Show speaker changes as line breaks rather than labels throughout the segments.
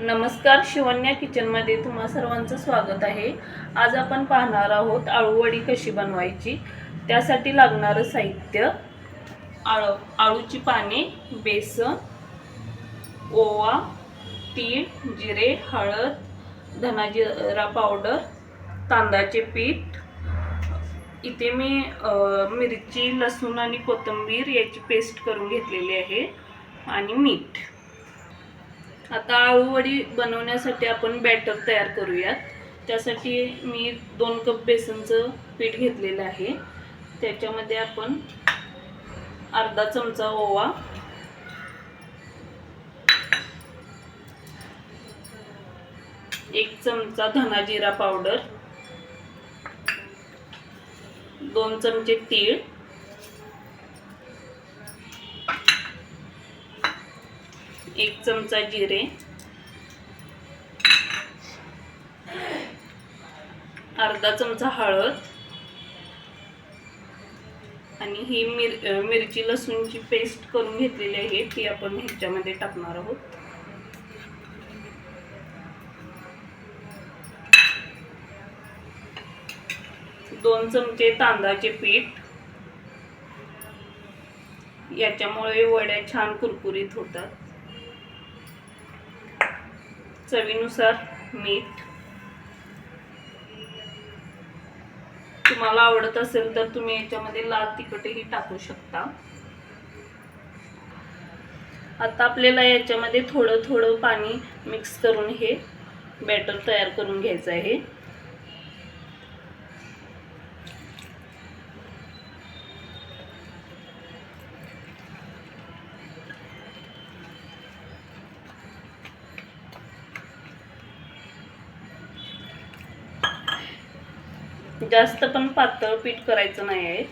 नमस्कार शिवन्या किचनमध्ये तुम्हा सर्वांचं स्वागत आहे. आज आपण पाहणार आहोत आळूवडी कशी बनवायची त्यासाठी लागणारं साहित्य आळू आळूची पाने बेसन ओवा तीळ जिरे हळद धनाजिरा पावडर तांदळाचे पीठ इथे मी मिरची लसूण आणि कोथिंबीर याची पेस्ट करून घेतलेली आहे आणि मीठ. आता आळूवडी बनवण्यासाठी आपण बॅटर तयार करूयात. त्यासाठी मी दोन कप बेसनचं पीठ घेतलेलं आहे. त्याच्यामध्ये आपण अर्धा चमचा ओवा एक चमचा धना जिरा पावडर दोन चमचे तीळ. एक चमचा जिरे. अर्धा चमचा हळद. आणि ही मिर मिरची लसूणची पेस्ट करून घेतलेली आहे ती आपण ह्याच्यामध्ये टाकणार आहोत. दोन चमचे तांदळाचे पीठ. याच्यामुळे वड्या छान कुरकुरीत होतात. चवीनुसार मीठ. तुम्हाला आवडत असेल तर तुम्ही याच्यामध्ये लाल तिखटही टाकू शकता. आता आपल्याला याच्यामध्ये थोडं थोडं पाणी मिक्स करून हे बॅटर तयार करून घ्यायचं आहे. जास्त पण पातळ पीठ करायचं नाही आहे.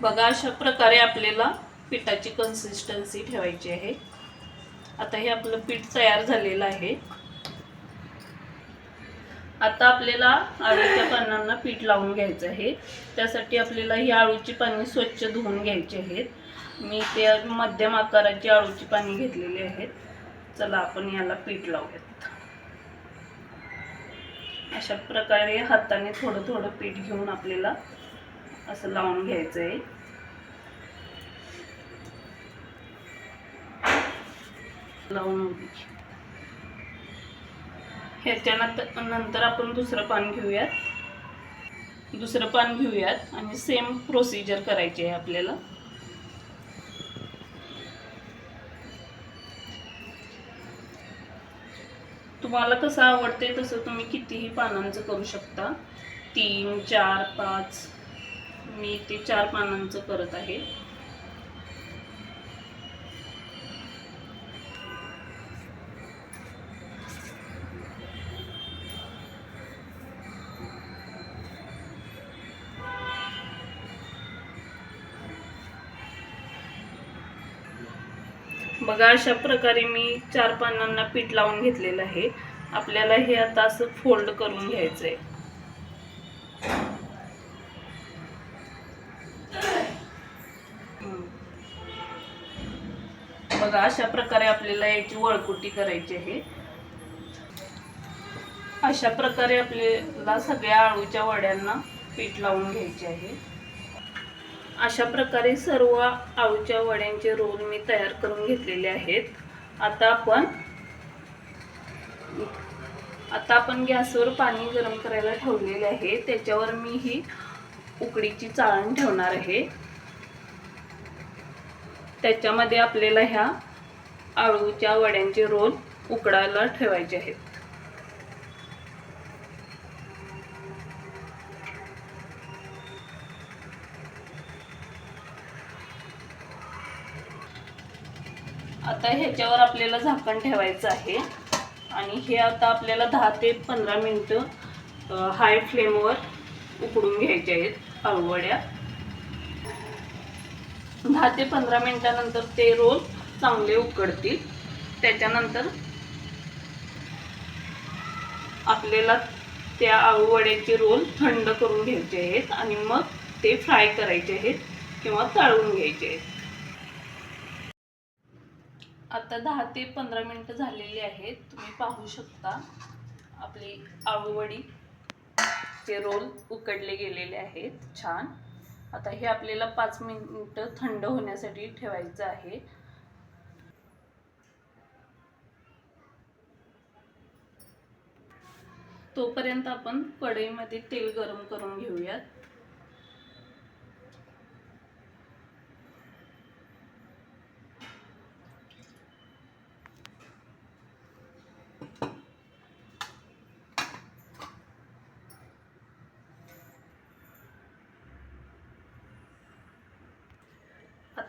बघा अशा प्रकारे आपल्याला पिठाची कन्सिस्टन्सी ठेवायची आहे. आता हे आपलं पीठ तयार झालेलं आहे. आता आपल्याला आळूच्या पानांना पीठ लावून घ्यायचं आहे. त्यासाठी आपल्याला ही आळूची पाने स्वच्छ धुवून घ्यायची आहेत. मी ते मध्यम आकाराची आळूची पाने घेतलेली आहेत. चला आपण याला पीठ लावूयात. अशा प्रकारे हाताने थोडं थोडं पीठ घेऊन आपल्याला असं लावून घ्यायचं आहे लावून ह्याच्यानंतर नंतर आपण दुसरं पान घेऊयात. दुसरं पान घेऊयात आणि सेम प्रोसिजर करायची आहे आपल्याला. तुम्हाला कसं आवडते तसं तुम्ही कितीही पानांचं करू शकता. तीन चार पाच. मी ते चार पानांचं करत आहे. बघा अशा प्रकारे मी चार पानांना पीठ लावून घेतलेलं आहे. आपल्याला हे आता असं फोल्ड करून घ्यायचं आहे बघा अशा प्रकारे आपल्याला याची वळकुटी करायची आहे. अशा प्रकारे आपल्याला सगळ्या आळूच्या वड्यांना पीठ लावून घ्यायचे आहे. अशा प्रकारे सर्व आळूच्या वड्यांचे रोल मी तयार करून घेतलेले आहेत. आता आपण आता आपण गॅसवर पाणी गरम करायला ठेवलेले आहे. त्याच्यावर मी ही उकडीची चाळण ठेवणार आहे. त्याच्यामध्ये आपल्याला ह्या आळूच्या वड्यांचे रोल उकडायला ठेवायचे आहेत. आता ह्याच्यावर आपल्याला झाकण ठेवायचं आहे. आणि हे आता आपल्याला दहा ते पंधरा मिनटं हाय फ्लेमवर उकडून घ्यायचे आहेत आळूवड्या दहा ते पंधरा मिनटानंतर ते रोल चांगले उकडतील. त्याच्यानंतर आपल्याला त्या आळूवड्याचे रोल थंड करून घ्यायचे आहेत आणि मग ते फ्राय करायचे आहेत किंवा तळून घ्यायचे आहेत. आता दहा ते पंधरा मिनटं झालेली आहेत. तुम्ही पाहू शकता आपली आळूवडी. ते रोल उकडले गेलेले आहेत. छान. आता हे आपल्याला पाच मिनटं थंड होण्यासाठी ठेवायचं आहे. तोपर्यंत आपण कढईमध्ये तेल गरम करून घेऊयात.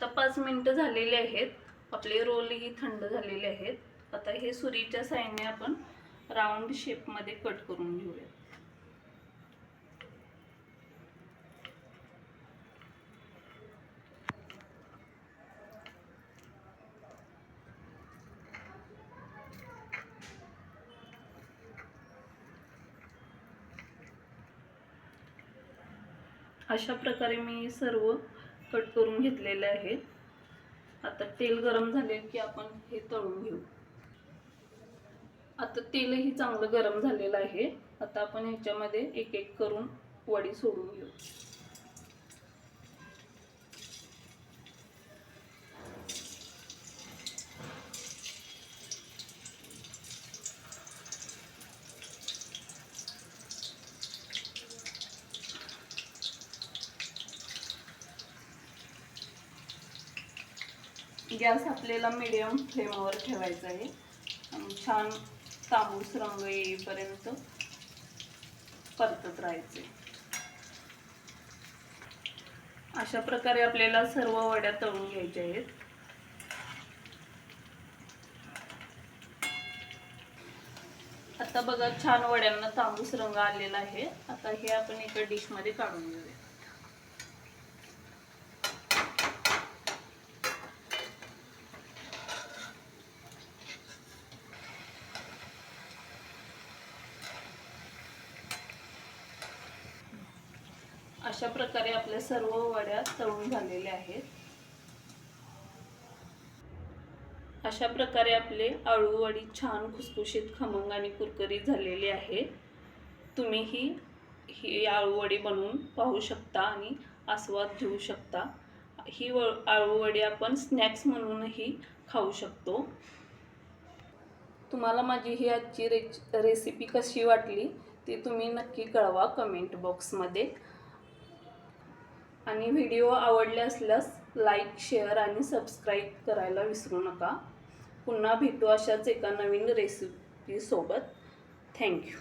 आता पाच मिनिटं झालेली आहेत. आपले रोलही थंड झालेले आहेत. आता हे सुरीच्या साईडने आपण राऊंड शेपमध्ये कट करून घेऊया. अशा प्रकारे मी सर्व कट करून घेतलेले आहे आता तेल गरम झाले की आपण हे तळून घेऊ. आता तेलही चांगलं गरम झालेलं आहे. आता आपण ह्याच्यामध्ये एक एक करून वडी सोडून घेऊ. गॅस आपल्याला मिडियम फ्लेमवर ठेवायचा आहे. छान तांबूस रंग येईपर्यंत परतत राहायचे. अशा प्रकारे आपल्याला सर्व वड्या तळून घ्यायच्या आहेत. आता बघा छान वड्यांना तांबूस रंग आलेला आहे. आता हे आपण एका डिशमध्ये काढून घेऊया. अशा प्रकारे आपल्या सर्व वड्या तळून झालेल्या आहेत. अशा प्रकारे आपले आळू वडी छान खुसखुशीत खमंग आणि कुरकुरीत झालेली आहे तुम्हीही ही आळू वडी बनवून पाहू शकता आणि आस्वाद घेऊ शकता. ही व आळू वडी आपण स्नॅक्स म्हणूनही खाऊ शकतो. तुम्हाला माझी ही आजची रेच रेसिपी कशी वाटली ती तुम्ही नक्की कळवा कमेंट बॉक्समध्ये. आणि व्हिडिओ आवडले असल्यास लाईक शेअर आणि सबस्क्राईब करायला विसरू नका. पुन्हा भेटू अशाच एका नवीन रेसिपीसोबत थँक्यू.